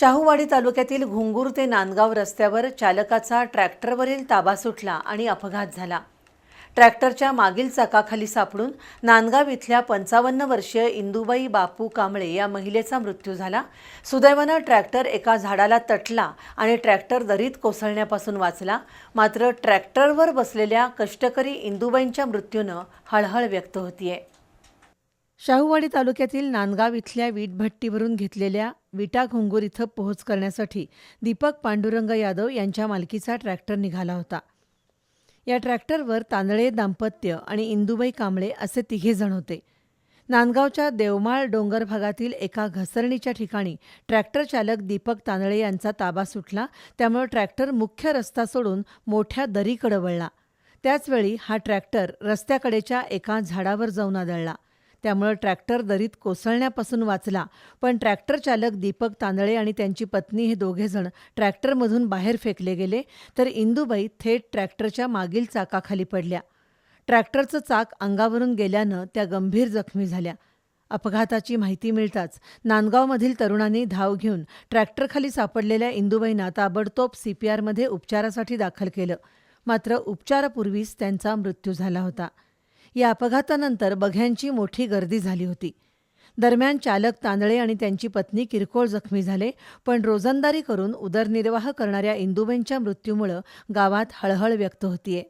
शाहूवाडी तालुक्यातील घुंगूर ते नांदगाव रस्त्यावर चालकाचा ट्रॅक्टरवरील ताबा सुटला आणि अपघात झाला. ट्रॅक्टरच्या मागील चाकाखाली सापडून नांदगाव इथल्या पंचावन्न वर्षीय इंदुबाई बापू कांबळे या महिलेचा मृत्यू झाला. सुदैवानं ट्रॅक्टर एका झाडाला तटला आणि ट्रॅक्टर दरीत कोसळण्यापासून वाचला. मात्र ट्रॅक्टरवर बसलेल्या कष्टकरी इंदुबाईंच्या मृत्यूनं हळहळ व्यक्त होतीये. शाहूवाडी तालुक्यातील नांदगाव इथल्या वीटभट्टीवरून घेतलेल्या विटाघोंगूर इथं पोहोच करण्यासाठी दीपक पांडुरंग यादव यांच्या मालकीचा ट्रॅक्टर निघाला होता. या ट्रॅक्टरवर तांदळे दाम्पत्य आणि इंदुबाई कांबळे असे तिघे जण होते. नांदगावच्या देवमाळ डोंगर भागातील एका घसरणीच्या ठिकाणी ट्रॅक्टर चालक दीपक तांदळे यांचा ताबा सुटला त्यामुळे ट्रॅक्टर मुख्य रस्ता सोडून मोठ्या दरीकडे वळला. त्याचवेळी हा ट्रॅक्टर रस्त्याकडेच्या एका झाडावर जाऊन आदळला. त्यामुळं ट्रॅक्टर दरीत कोसळण्यापासून वाचला. पण ट्रॅक्टर चालक दीपक तांदळे आणि त्यांची पत्नी हे दोघेजण ट्रॅक्टरमधून बाहेर फेकले गेले तर इंदुबाई थेट ट्रॅक्टरच्या मागील चाकाखाली पडल्या. ट्रॅक्टरचं चाक अंगावरून गेल्यानं त्या गंभीर जखमी झाल्या. अपघाताची माहिती मिळताच नांदगावमधील तरुणांनी धाव घेऊन ट्रॅक्टरखाली सापडलेल्या इंदुबाईंना ताबडतोब सीपीआरमध्ये उपचारासाठी दाखल केलं. मात्र उपचारापूर्वीच त्यांचा मृत्यू झाला होता. या अपघातानंतर बघ्यांची मोठी गर्दी झाली होती. दरम्यान चालक तांदळे आणि त्यांची पत्नी किरकोळ जखमी झाले पण रोजंदारी करून उदरनिर्वाह करणाऱ्या इंदुबेनच्या मृत्यूमुळं गावात हळहळ व्यक्त होतीये.